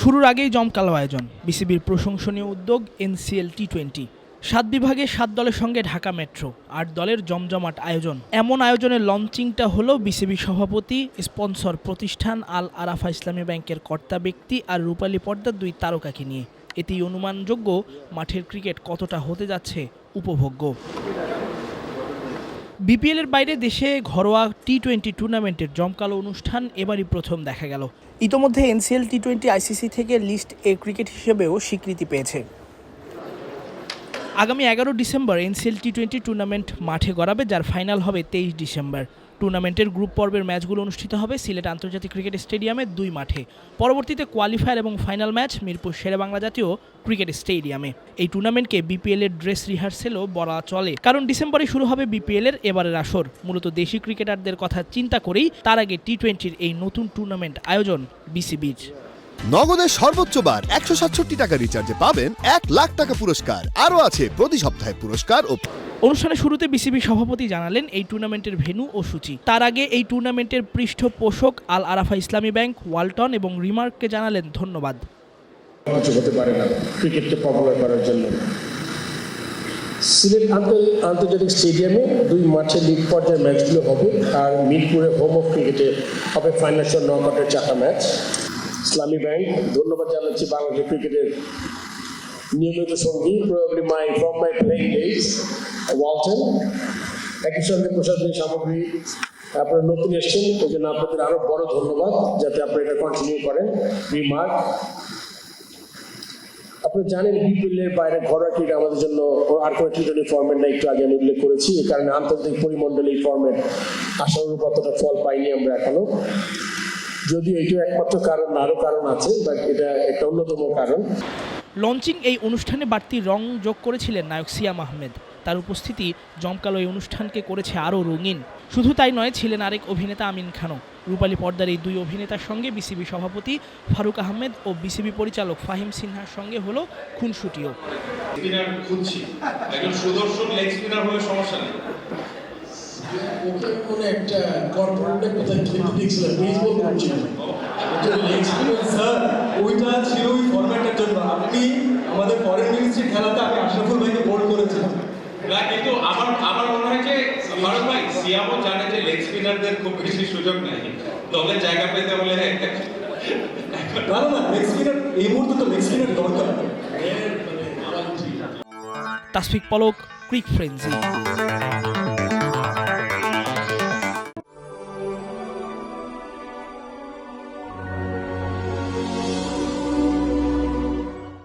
শুরুর আগেই জমকালো আয়োজন। বিসিবির প্রশংসনীয় উদ্যোগ এনসিএল টি টোয়েন্টি সাত বিভাগে সাত দলের সঙ্গে ঢাকা মেট্রো, আট দলের জমজমাট আয়োজন। এমন আয়োজনের লঞ্চিংটা হলো বিসিবি সভাপতি, স্পন্সর প্রতিষ্ঠান আল আরাফা ইসলামী ব্যাংকের কর্তা ব্যক্তি আর রূপালী পর্দার দুই তারকাকে নিয়ে। এতেই অনুমানযোগ্য মাঠের ক্রিকেট কতটা হতে যাচ্ছে, উপভোগ্য। বিপিএলের বাইরে দেশে ঘরোয়া টি টোয়েন্টি টুর্নামেন্টের জমকালো অনুষ্ঠান এবারই প্রথম দেখা গেল। ইতোমধ্যে এনসিএল টি টোয়েন্টি আইসিসি থেকে লিস্ট এ ক্রিকেট হিসেবেও স্বীকৃতি পেয়েছে। আগামী এগারো December NCL T twenty tournament মাঠে গড়াবে যার ফাইনাল হবে তেইশ ডিসেম্বর। টুর্নামেন্টের গ্রুপ পর্বের ম্যাচগুলো অনুষ্ঠিত হবে সিলেট আন্তর্জাতিক ক্রিকেট স্টেডিয়ামে দুই মাঠে। পরবর্তীতে কোয়ালিফায়ার এবং ফাইনাল ম্যাচ মিরপুর শেরেবাংলা জাতীয় ক্রিকেট স্টেডিয়ামে। এই টুর্নামেন্টকে বিপিএল এর ড্রেস রিহার্সেলও বলা চলে। কারণ ডিসেম্বরে শুরু হবে বিপিএল এর এবারের আসর। মূলত দেশি ক্রিকেটারদের কথা চিন্তা করেই তার আগে টি টোয়েন্টির এই নতুন টুর্নামেন্ট আয়োজন বিসিবির। নগদের সর্বোচ্চ বার একশো সাতষট্টি টাকা রিচার্জে পাবেন এক লাখ টাকা পুরস্কার। আরও আছে প্রতি সপ্তাহে পুরস্কার ও অনুষ্ঠানের শুরুতে বিসিবি সভাপতি জানালেন এই টুর্নামেন্টের ভেন্যু ও সূচি। তার আগে এই টুর্নামেন্টের পৃষ্ঠপোষক আল আরাফা ইসলামী ব্যাংক, ওয়ালটন এবং রিমার্ককে জানালেন ধন্যবাদ। হতে পারে ক্রিকেটকে পপুলার করার জন্য। আন্তর্জাতিক স্টেডিয়ামে দুই মাঠে লিগ পর্যায়ের ম্যাচগুলো হবে। আর মিরপুরে হোম অফ ক্রিকেটে হবে ফাইনাল নকআউটের চারটা ম্যাচ ইসলামী ব্যাংক, ধন্যবাদ জানাচ্ছি বাংলাদেশ ক্রিকেটের নিয়মিত সঙ্গী probably my from my playing days Walton একই সঙ্গে প্রশাসনিক সামগ্রী আপনারা নতুন এসছেন ওই জন্য আপনাদের আরও বড় ধন্যবাদ যাতে আপনারা এটা কন্টিনিউ করেন। রিমার্ক আপনারা জানেন বিপিএল এর বাইরে ঘরোয়া ক্রিকেট আমাদের জন্য আর কোনো টি টোয়েন্টি ফর্মেট না একটু আগে আমি উল্লেখ করেছি এই কারণে আন্তর্জাতিক পরিমণ্ডলে এই ফর্মেট আশানুরূপ অতটা ফল পাইনি আমরা এখনও। যদিও এটাও একমাত্র কারণ না, আরও কারণ আছে বাট এটা একটা অন্যতম কারণ। লঞ্চিং এই অনুষ্ঠানে বাড়তি রং যোগ করেছিলেন নায়ক সিয়াম আহমেদ। তার উপস্থিতি জমকালো এই অনুষ্ঠানকে করেছে আরও রঙিন। শুধু তাই নয়, ছিলেন আরেক অভিনেতা আমিন খানও। রূপালী পর্দার এই দুই অভিনেতার সঙ্গে বিসিবি সভাপতি ফারুক আহমেদ ও বিসিবি পরিচালক ফাহিম সিনহার সঙ্গে হলো খুনসুটিও। ওকে মনে একটা কর্পোরেটে কোথায় খেলতে দেখছিলাম বেসবল করছিল স্যার ওইটা ছিল ওই ফরম্যাটের জন্য। আপনি আমাদের ফরেন মিনিস্ট্রি খেলাতে আমি আশরাফুল ভাইকে বোর্ড করেছিলাম না কিন্তু আমার আমার মনে হয় যে ফারুক ভাই সিয়ামও জানে যে লেগ স্পিনারদের খুব বেশি সুযোগ নেই। দলে জায়গা পেতে হলে না না লেগ স্পিনার এই মুহূর্তে তো লেগ স্পিনার দরকার। তাসফিক পলক ক্রিক ফ্রেন্সি।